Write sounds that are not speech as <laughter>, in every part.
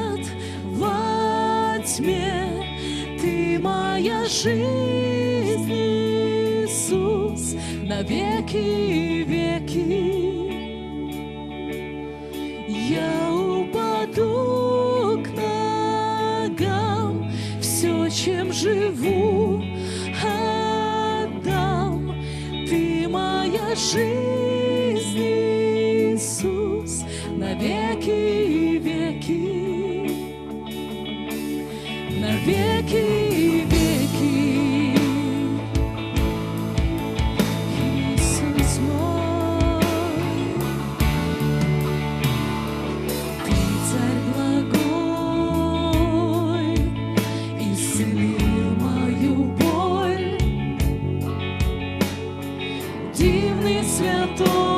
свет во тьме, Ты моя жизнь, Иисус, на веки веки. Я упаду к ногам, все, чем живу, отдам. Ты моя жизнь, door.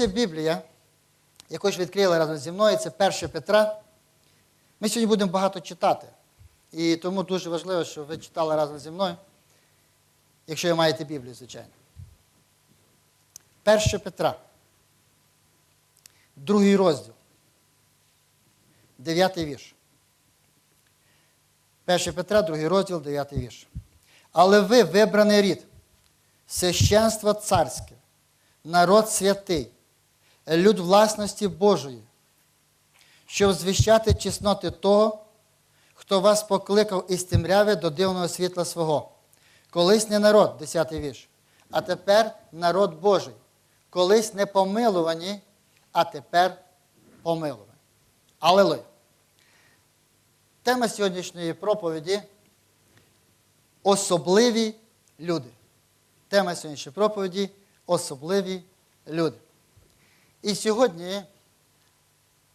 Є Біблія, яку ж відкрили разом зі мною, це 1 Петра. Ми сьогодні будемо багато читати. І тому дуже важливо, щоб ви читали разом зі мною, якщо ви маєте Біблію, звичайно. 1 Петра. Другий розділ. Дев'ятий вірш. 1 Петра, другий розділ, дев'ятий вірш. Але ви вибраний рід, священство царське, народ святий, люд власності Божої, щоб звіщати чесноти того, хто вас покликав із темряви до дивного світла свого. Колись не народ, 10 вірш, а тепер народ Божий. Колись не помилувані, а тепер помилувані. Алелуя. Тема сьогоднішньої проповіді особливі люди. Тема сьогоднішньої проповіді особливі люди. І сьогодні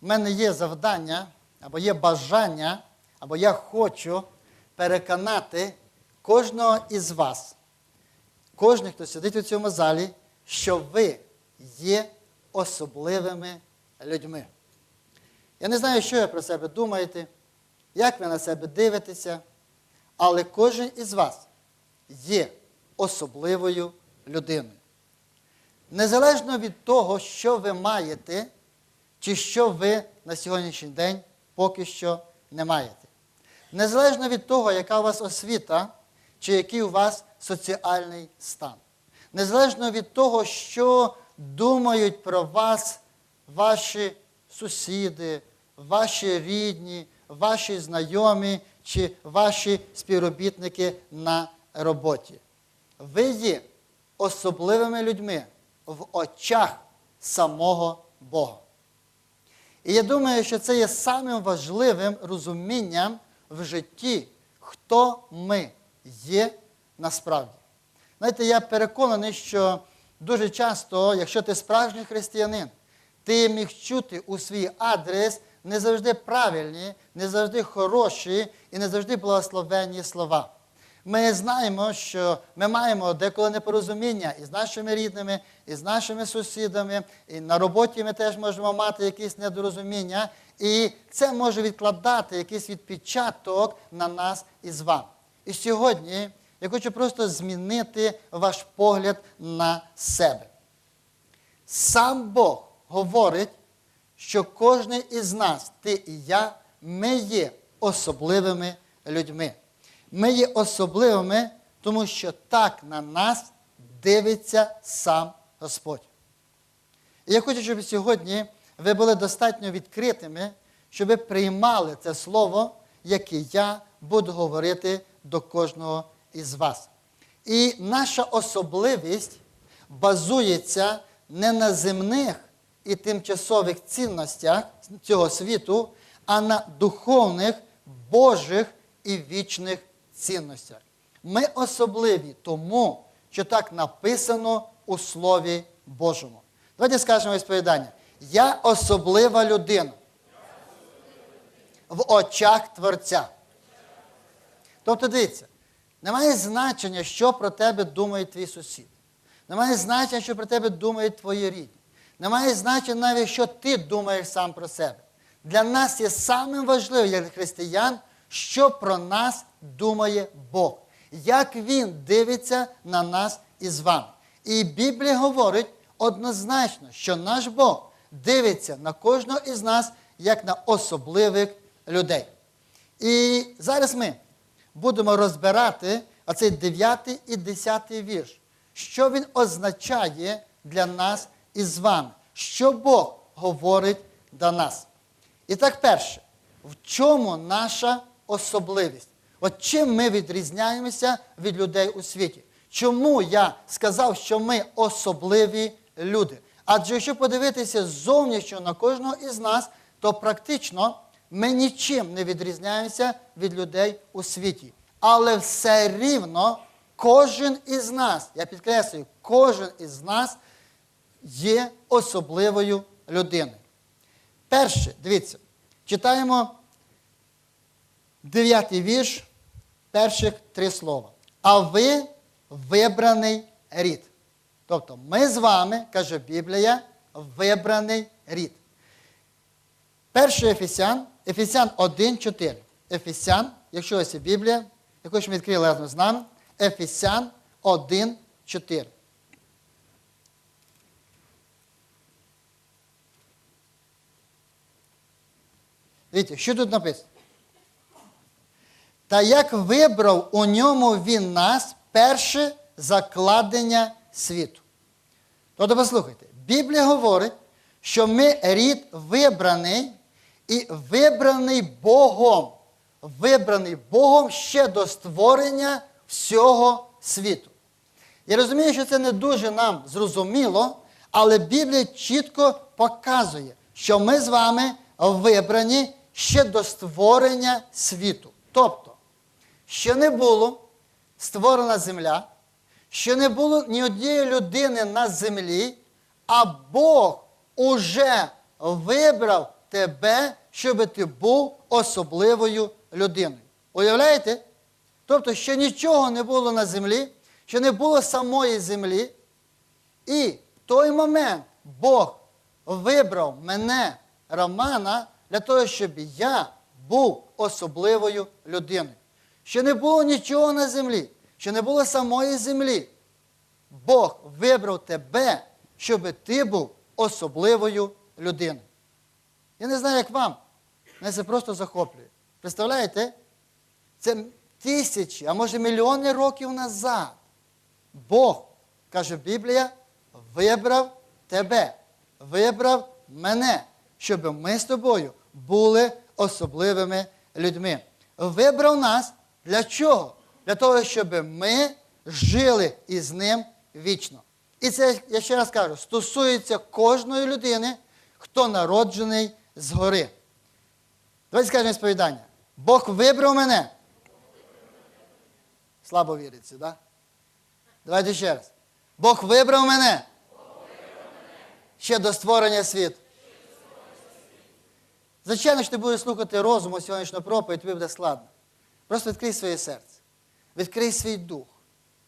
в мене є завдання, або є бажання, або я хочу переконати кожного із вас, кожен, хто сидить у цьому залі, що ви є особливими людьми. Я не знаю, що ви про себе думаєте, як ви на себе дивитеся, але кожен із вас є особливою людиною. Незалежно від того, що ви маєте, чи що ви на сьогоднішній день поки що не маєте. Незалежно від того, яка у вас освіта, чи який у вас соціальний стан. Незалежно від того, що думають про вас ваші сусіди, ваші рідні, ваші знайомі чи ваші співробітники на роботі. Ви є особливими людьми в очах самого Бога. І я думаю, що це є самим важливим розумінням в житті, хто ми є насправді. Знаєте, я переконаний, що дуже часто, якщо ти справжній християнин, ти міг чути у свій адрес не завжди правильні, не завжди хороші і не завжди благословенні слова. Ми знаємо, що ми маємо деколи непорозуміння і з нашими рідними, і з нашими сусідами, і на роботі ми теж можемо мати якісь недорозуміння, і це може відкладати якийсь відпечаток на нас і з вами. І сьогодні я хочу просто змінити ваш погляд на себе. Сам Бог говорить, що кожен із нас, ти і я, ми є особливими людьми. Ми є особливими, тому що так на нас дивиться сам Господь. І я хочу, щоб сьогодні ви були достатньо відкритими, щоб ви приймали це слово, яке я буду говорити до кожного із вас. І наша особливість базується не на земних і тимчасових цінностях цього світу, а на духовних, Божих і вічних цінностях. Ми особливі тому, що так написано у Слові Божому. Давайте скажемо відповідання. Я особлива людина в очах Творця. Тобто, дивіться, немає значення, що про тебе думає твій сусід. Немає значення, що про тебе думають твої рідні. Немає значення навіть, що ти думаєш сам про себе. Для нас є самим важливим, як християн, що про нас думає Бог, як Він дивиться на нас із вами. І Біблія говорить однозначно, що наш Бог дивиться на кожного із нас як на особливих людей. І зараз ми будемо розбирати оцей 9 і 10 вірш, що він означає для нас із вами, що Бог говорить до нас. І так, перше, в чому наша особливість? От чим ми відрізняємося від людей у світі? Чому я сказав, що ми особливі люди? Адже якщо подивитися зовнішньо на кожного із нас, то практично ми нічим не відрізняємося від людей у світі. Але все рівно кожен із нас, я підкреслюю, кожен із нас є особливою людиною. Перше, дивіться, читаємо дев'ятий вірш, перших три слова. А ви вибраний рід. Тобто ми з вами, каже Біблія, вибраний рід. Перший Ефесян, Ефесян 1,4. Ефесян, якщо ось є Біблія, яку ж ми відкрили разом з нами, Ефесян 1,4. Дивіться, що тут написано? Та як вибрав у ньому він нас перше закладення світу. Тобто, послухайте, Біблія говорить, що ми рід вибраний і вибраний Богом. Вибраний Богом ще до створення всього світу. Я розумію, що це не дуже нам зрозуміло, але Біблія чітко показує, що ми з вами вибрані ще до створення світу. Тобто, ще не було створена земля, ще не було ні однієї людини на землі, а Бог уже вибрав тебе, щоб ти був особливою людиною. Уявляєте? Тобто, ще нічого не було на землі, ще не було самої землі. І в той момент Бог вибрав мене, Романа, для того, щоб я був особливою людиною. Ще не було нічого на землі, ще не було самої землі. Бог вибрав тебе, щоб ти був особливою людиною. Я не знаю, як вам, мене це просто захоплює. Представляєте? Це тисячі, а може мільйони років назад. Бог, каже Біблія, вибрав тебе, вибрав мене, щоб ми з тобою були особливими людьми. Вибрав нас для чого? Для того, щоб ми жили із ним вічно. І це, я ще раз кажу, стосується кожної людини, хто народжений згори. Давайте скажемо сповідання. Бог вибрав мене. Слабо віриться? Да? Давайте ще раз. Бог вибрав мене. Ще до створення світу. Звичайно, що ти будеш слухати розуму сьогоднішнього проповідь, тобі буде складно. Просто відкрий своє серце, відкрий свій дух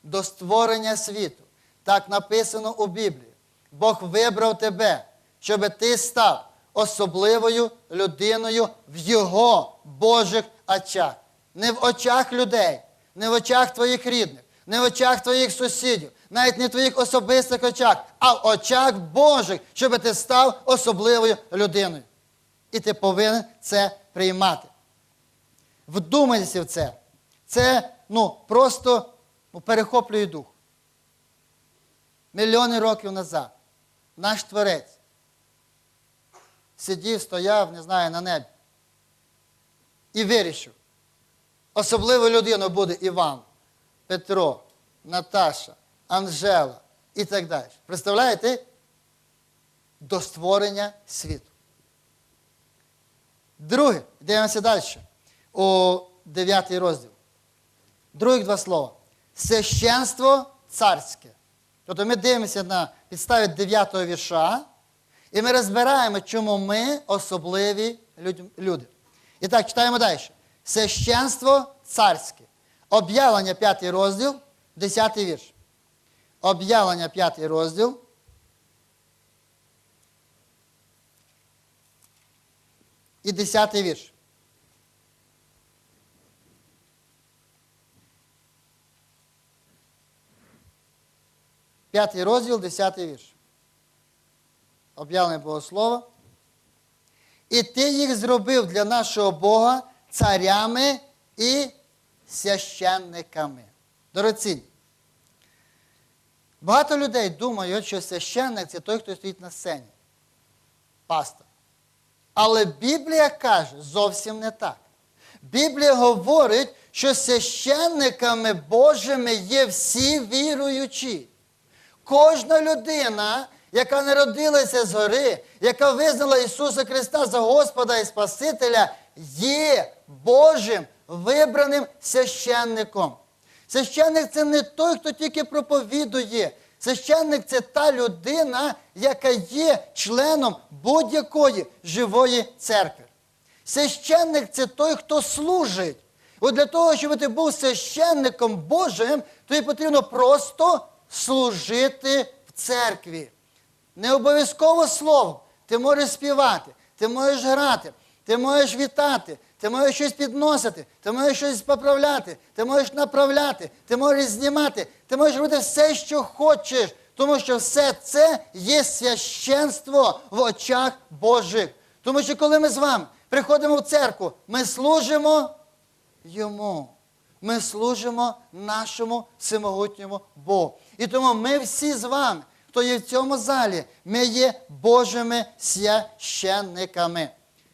до створення світу. Так написано у Біблії. Бог вибрав тебе, щоб ти став особливою людиною в Його Божих очах. Не в очах людей, не в очах твоїх рідних, не в очах твоїх сусідів, навіть не в твоїх особистих очах, а в очах Божих, щоб ти став особливою людиною. І ти повинен це приймати. Вдумайся в це. Це ну, просто ну, перехоплює дух. Мільйони років назад наш творець сидів, стояв, не знаю, на небі. І вирішив. Особливою людиною буде Іван, Петро, Наташа, Анжела і так далі. Представляєте? До створення світу. Друге, дивимося далі. У 9 розділ. Других два слова. Священство царське. Тобто ми дивимося на підставі 9 вірша, і ми розбираємо, чому ми особливі люди. І так, читаємо далі. Священство царське. Об'явлення 5 розділ, 10 вірш. Об'явлення 5 розділ. І 10 вірш. П'ятий розділ, десятий вірш. Об'явлення Богослова. І ти їх зробив для нашого Бога царями і священниками. Дорогоцінні. Багато людей думають, що священник це той, хто стоїть на сцені. Пастор. Але Біблія каже зовсім не так. Біблія говорить, що священниками Божими є всі віруючі. Кожна людина, яка народилася згори, яка визнала Ісуса Христа за Господа і Спасителя, є Божим вибраним священником. Священник це не той, хто тільки проповідує. Священник це та людина, яка є членом будь-якої живої церкви. Священник це той, хто служить. От для того, щоб ти був священником Божим, тобі потрібно просто служити в церкві. Не обов'язково слово. Ти можеш співати, ти можеш грати, ти можеш вітати, ти можеш щось підносити, ти можеш щось поправляти, ти можеш направляти, ти можеш знімати, ти можеш робити все, що хочеш, тому що все це є священство в очах Божих. Тому що коли ми з вами приходимо в церкву, ми служимо йому. Ми служимо нашому всемогутньому Богу. І тому ми всі з вами, хто є в цьому залі, ми є Божими священниками.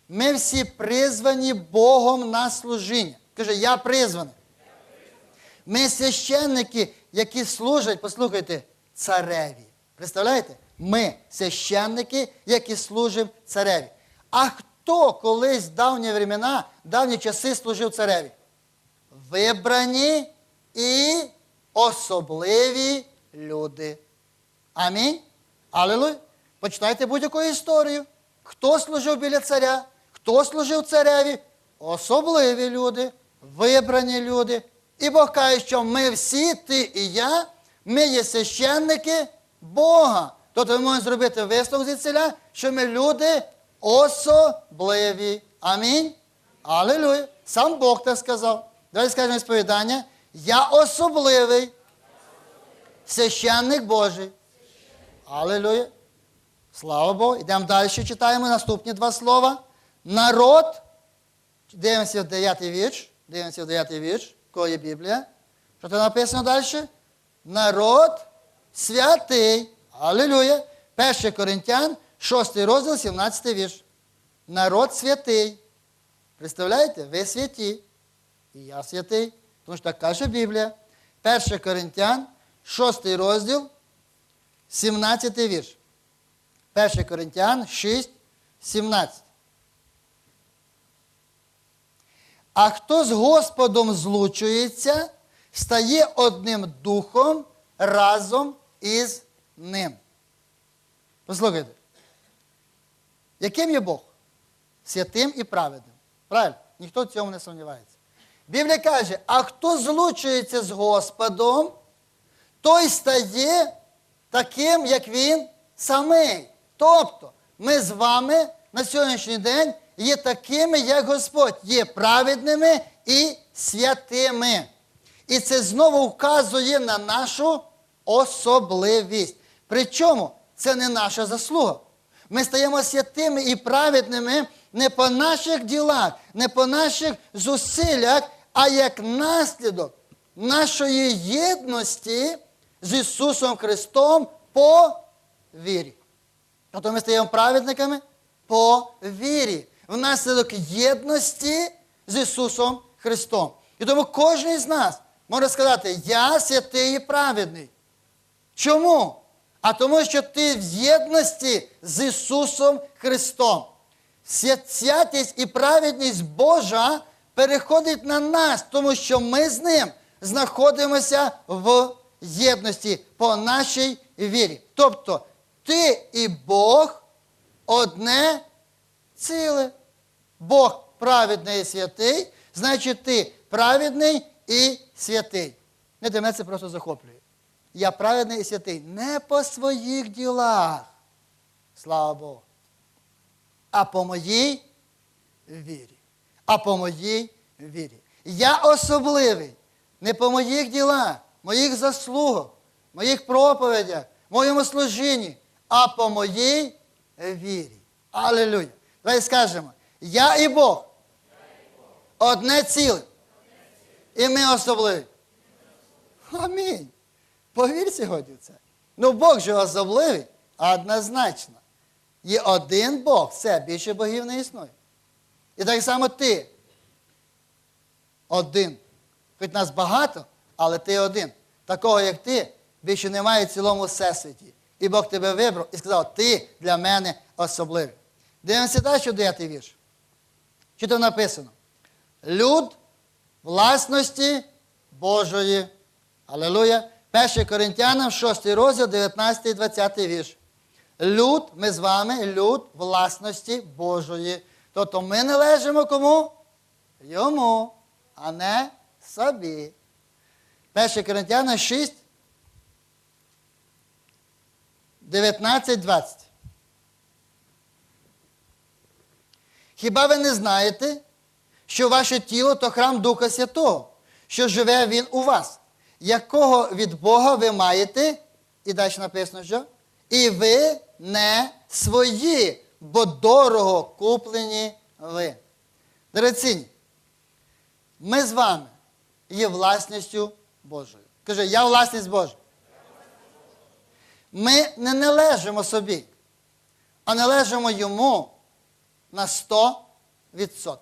Ми всі призвані Богом на служіння. Каже, я призваний. Ми священники, які служать, послухайте, цареві. Представляєте? Ми священники, які служимо цареві. А хто колись в давні времена, давні часи служив цареві? Вибрані і особливі люди. Амінь. Алілуй. Почитайте будь-яку історію. Хто служив біля царя, хто служив цареві? Особливі люди, вибрані люди. І Бог каже, що ми всі, ти і я, ми є священники Бога. Тобто ми можемо зробити висновок зі ціля, що ми люди особливі. Амінь. Алілуя. Сам Бог так сказав. Давайте скажемо сповідання. Я особливий священник Божий. Алілуя. Слава Богу. Йдемо далі, читаємо наступні два слова. Народ. Дивимося в 9 вірш. Дивимося в 9 вірш. Кого є Біблія? Що там написано далі? Народ святий. Алілуя. 1 Коринтян, 6 розділ, 17 вірш. Народ святий. Представляєте? Ви святі. І я святий. Тому що так каже Біблія. 1 Коринтян, 6 розділ, 17 вірш. 1 Коринтян 6, 17. А хто з Господом злучується, стає одним духом разом із ним. Послухайте. Яким є Бог? святим і праведним. Правильно? Ніхто в цьому не сумнівається. Біблія каже, а хто злучується з Господом, той стає таким, як він самий. Тобто, ми з вами на сьогоднішній день є такими, як Господь, є праведними і святими. І це знову вказує на нашу особливість. Причому це не наша заслуга. Ми стаємо святими і праведними не по наших ділах, не по наших зусиллях, а як наслідок нашої єдності з Ісусом Христом по вірі. Тобто ми стаємо праведниками по вірі, внаслідок єдності з Ісусом Христом. І тому кожен з нас може сказати, я святий і праведний. Чому? А тому, що ти в єдності з Ісусом Христом. Свя- Святість і праведність Божа переходить на нас, тому що ми з Ним знаходимося в єдності по нашій вірі. Тобто ти і Бог одне ціле. Бог праведний і святий, значить ти праведний і святий. Не мене це просто захоплює. Я праведний і святий не по своїх ділах, слава Богу, а по моїй вірі. А по моїй вірі. Я особливий не по моїх ділах, моїх заслугах, моїх проповідях, моєму служінні, а по моїй вірі. Алілуя. Давай скажемо, я і Бог. Одне ціле. І ми особливі. Амінь. Повір сьогодні в це. Ну, Бог же особливий, однозначно. Є один Бог, все, більше богів не існує. І так само ти один. Хоч нас багато, але ти один. Такого, як ти, більше немає в цілому всесвіті. І Бог тебе вибрав і сказав, ти для мене особливий. Дивимося далі, дев'ятий вірш. Що там написано? Люд власності Божої. Алілуя. 1 Коринтянам, 6 розділ, 19 і 20 вірш. Люд, ми з вами, люд власності Божої. Тобто ми належимо кому? Йому, а не собі. 1 Коринтянам 6, 19, 20. Хіба ви не знаєте, що ваше тіло то храм Духа Святого, що живе Він у вас, якого від Бога ви маєте, і далі написано, що? І ви не свої, бо дорого куплені ви. Дорогоцінні, ми з вами є власністю Божою. Каже, я власність Божа. Ми не належимо собі, а належимо йому на 100%.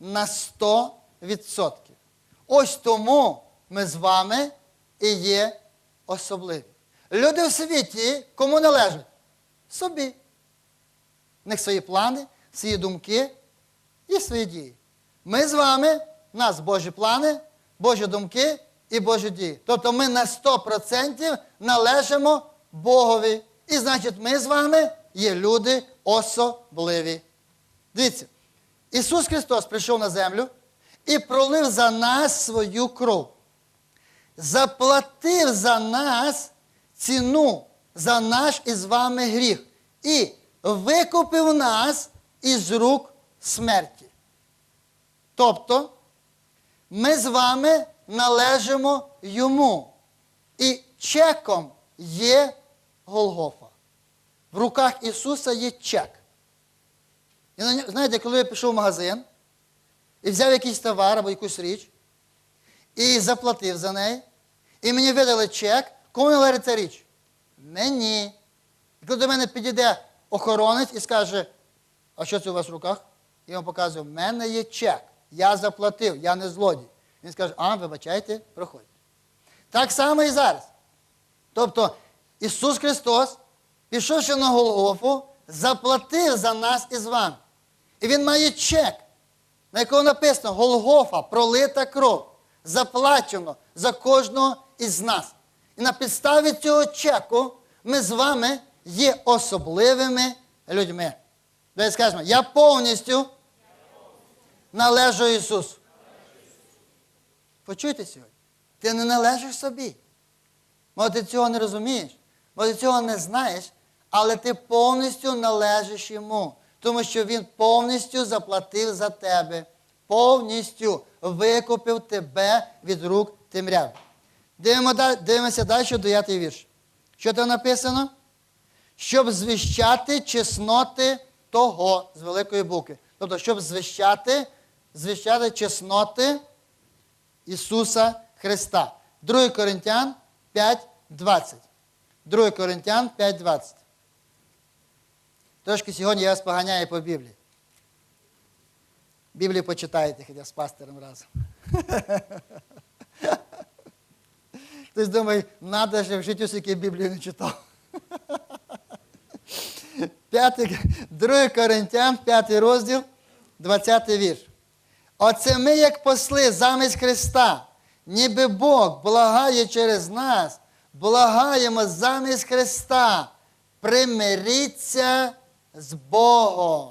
На 100%. Ось тому ми з вами і є особливі. Люди в світі кому належать? Собі. В них свої плани, свої думки і свої дії. Ми з вами, нас Божі плани, Божі думки і Божі дії. Тобто ми на 100% належимо Богові. І значить, ми з вами є люди особливі. Дивіться, Ісус Христос прийшов на землю і пролив за нас свою кров. Заплатив за нас ціну за наш із вами гріх і викупив нас із рук смерті. Тобто, ми з вами належимо йому. І чеком є Голгофа. В руках Ісуса є чек. І знаєте, коли я пішов в магазин і взяв якийсь товар або якусь річ, і заплатив за неї, і мені видали чек, кому належить ця річ? Мені. І коли до мене підійде охоронець і скаже, а що це у вас в руках? І він показує, в мене є чек, я заплатив, я не злодій. Він скаже, а, вибачайте, проходьте. Так само і зараз. Тобто Ісус Христос, пішовши на Голгофу, заплатив за нас і з вами. І Він має чек, на якому написано Голгофа, пролита кров, заплачено за кожного із нас. І на підставі цього чеку ми з вами є особливими людьми. Давайте скажемо, я повністю належу Ісусу. Почуйте сьогодні. Ти не належиш собі. Може, ти цього не розумієш, може, ти цього не знаєш, але ти повністю належиш йому, тому що він повністю заплатив за тебе, повністю викупив тебе від рук. Дивимо, дивимося далі, 9 вірш. Що там написано? Щоб звіщати чесноти того з великої букви. Тобто, щоб звіщати, звіщати чесноти Ісуса Христа. 2 Коринтян 5.20. 2 Коринтян 5.20. Трошки сьогодні я вас поганяю по Біблії. Біблію почитаєте, хоча з пастором разом. <laughs> Хтось думає, надо же в життю скільки Біблію не читав. <laughs> 5, 2 Коринтян, 5 розділ, 20 вірш. Оце ми, як посли замість Христа, ніби Бог благає через нас, благаємо замість Христа. Примиріться з Богом.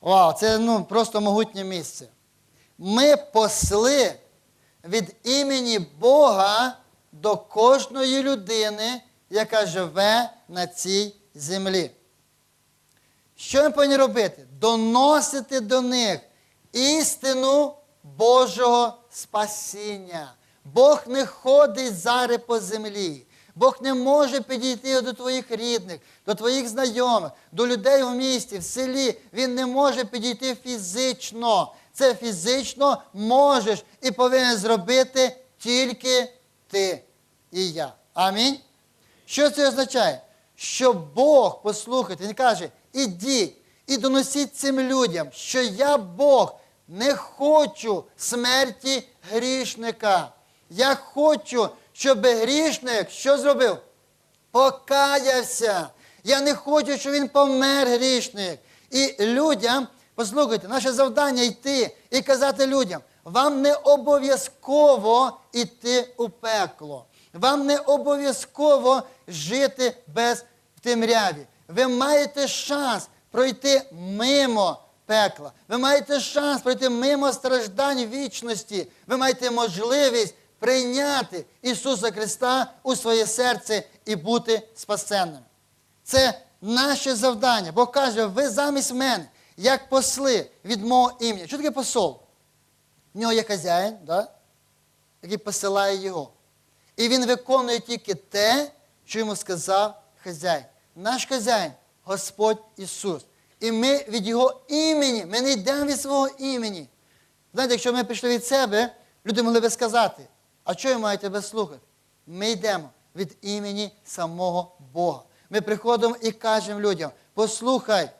Вау, це ну, просто могутнє місце. Ми посли від імені Бога до кожної людини, яка живе на цій землі. Що ми повинні робити? Доносити до них істину Божого спасіння. Бог не ходить зараз по землі. Бог не може підійти до твоїх рідних, до твоїх знайомих, до людей в місті, в селі. Він не може підійти фізично. Це фізично можеш і повинен зробити тільки ти і я. Амінь. Що це означає? Що Бог, послухайте, Він каже, ідіть і доносіть цим людям, що я Бог не хочу смерті грішника. Я хочу, щоб грішник що зробив? Покаявся. Я не хочу, щоб він помер грішник. І людям, послухайте, наше завдання йти і казати людям, вам не обов'язково йти у пекло. Вам не обов'язково жити без темряві. Ви маєте шанс пройти мимо пекла. Ви маєте шанс пройти мимо страждань вічності. Ви маєте можливість прийняти Ісуса Христа у своє серце і бути спасенним. Це наше завдання. Бог каже, ви замість мене, як посли від мого імені. Що таке посол? В нього є хазяїн, да? який посилає його. І він виконує тільки те, що йому сказав хазяїн. Наш хазяїн Господь Ісус. І ми від Його імені, ми не йдемо від свого імені. Знаєте, якщо ми пішли від себе, люди могли би сказати, а чого я маю тебе слухати? Ми йдемо від імені самого Бога. Ми приходимо і кажемо людям: послухай,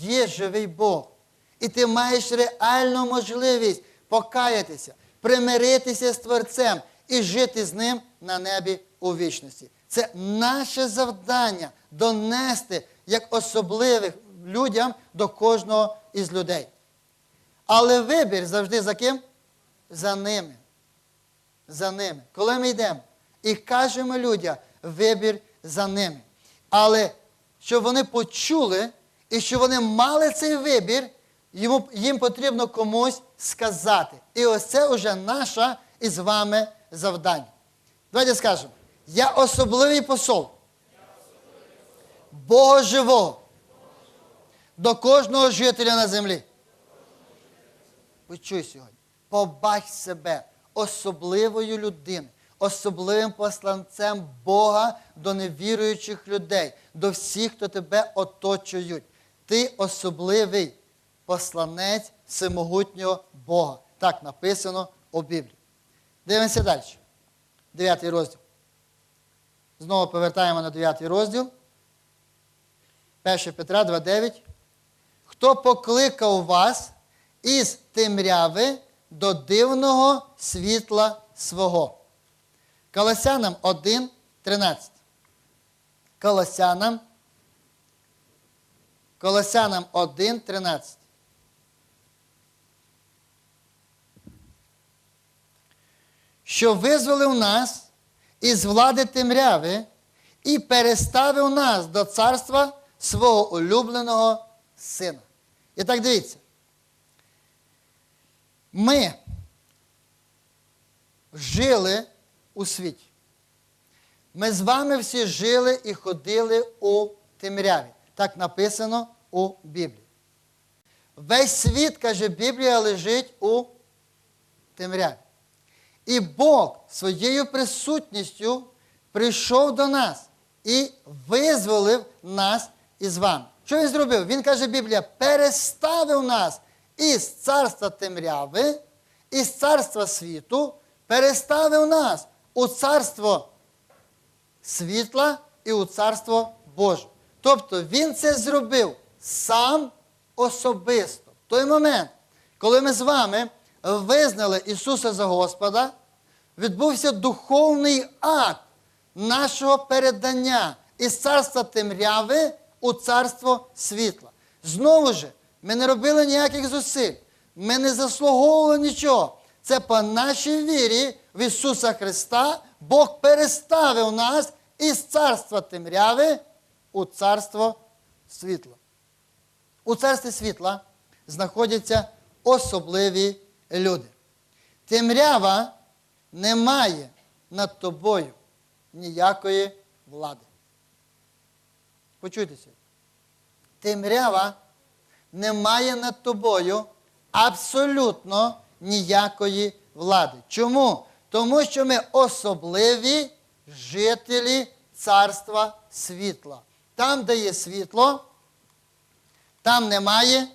є живий Бог. І ти маєш реальну можливість покаятися, примиритися з Творцем і жити з ним на небі у вічності. Це наше завдання донести як особливих людям до кожного із людей. Але вибір завжди за ким? За ними. За ними. Коли ми йдемо і кажемо людям, вибір за ними. Але щоб вони почули і щоб вони мали цей вибір, їм потрібно комусь сказати. І ось це вже наше із вами завдання. Давайте скажемо, я особливий посол Бога живого до кожного жителя на землі. Почуй сьогодні. Побач себе особливою людиною, особливим посланцем Бога до невіруючих людей, до всіх, хто тебе оточують. Ти особливий посланець всемогутнього Бога. Так написано у Біблії. Дивимося далі. Дев'ятий розділ. Знову повертаємо на дев'ятий розділ. 1 Петра 2,9. Хто покликав вас із темряви до дивного світла свого. Колосянам 1, 13. Колосянам. Колосянам 1, 13. Що визволив нас із влади темряви і переставив нас до царства свого улюбленого Сина. І так дивіться. Ми жили у світі. Ми з вами всі жили і ходили у темряві. Так написано у Біблії. Весь світ, каже Біблія, лежить у темряві. І Бог своєю присутністю прийшов до нас і визволив нас із вами. Що він зробив? Він каже Біблія, переставив нас із царства темряви, із царства світу, переставив нас у царство світла і у царство Боже. Тобто він це зробив сам особисто. В той момент, коли ми з вами визнали Ісуса за Господа, відбувся духовний акт нашого передання із царства темряви у царство світла. Знову ж, ми не робили ніяких зусиль, ми не заслуговували нічого. Це по нашій вірі в Ісуса Христа Бог переставив нас із царства темряви у царство світла. У царстві світла знаходяться особливі люди. Темрява не має над тобою ніякої влади. Почуйте сьогодні. Темрява не має над тобою абсолютно ніякої влади. Чому? Тому що ми особливі жителі царства світла. Там, де є світло, там немає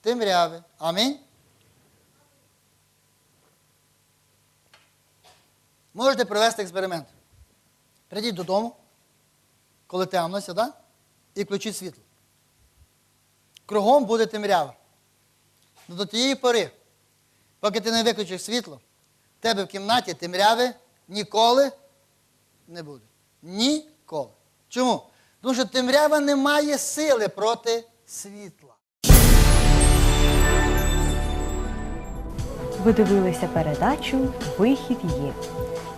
темряви. Амінь. Можете провести експеримент. Прийдіть додому, коли темно сюди, і включіть світло. Кругом буде темрява. Ну, До тієї пори, поки ти не виключиш світло, в тебе в кімнаті темряви ніколи не буде. Ніколи. Чому? Тому що темрява не має сили проти світла. Ви дивилися передачу Вихід є.